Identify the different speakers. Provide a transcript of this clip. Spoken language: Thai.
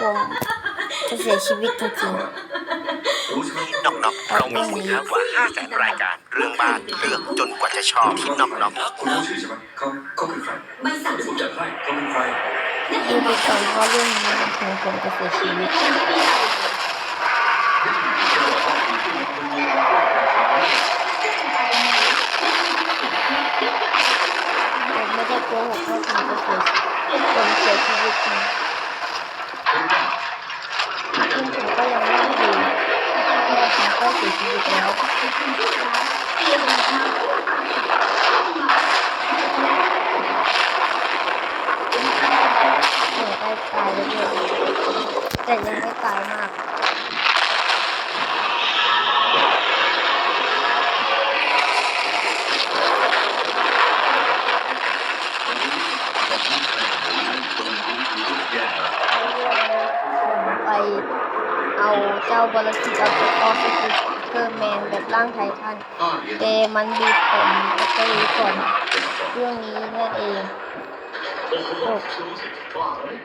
Speaker 1: ผมจะเสียชีวิตจริง
Speaker 2: รู้ใช่ไหม
Speaker 3: ที่นอกนอกเรามีสินค้ากว่า5แสนรายการ เรื่องบ้านเลือกจนกว่าจะชอบที่นอกนอก
Speaker 2: คุณรู้ชื่อใช่ไหมเขาเขาคือใคร
Speaker 4: ใบสั่ง
Speaker 2: เดี๋ยวผมจัดให้เขาเป็นใคร
Speaker 1: ๆดูไปก่อนว่าเรื่องนี้ถึงผมจะเสียชีวิตผมไม่ได้โกหกว่าผมจะเสียผมเสียชีวิต จริงซึ่งผมก็ยังรอดอยู่แม่ผมก็เสียชีวิตแล้วผมใกล้ตายแล้วด้วยแต่ยังไม่ตายมาก Yeah. ไปเอาเจ้าบอลคิดเอาจากออฟฟิศเกอร์แมนแบบร่างไททัน
Speaker 2: ห้าเหรียญ
Speaker 1: แต่มันมีผลแล้วก็รู้ก่อนเรื่องนี้นั่นเอง
Speaker 2: โอ้โหบ้าเลย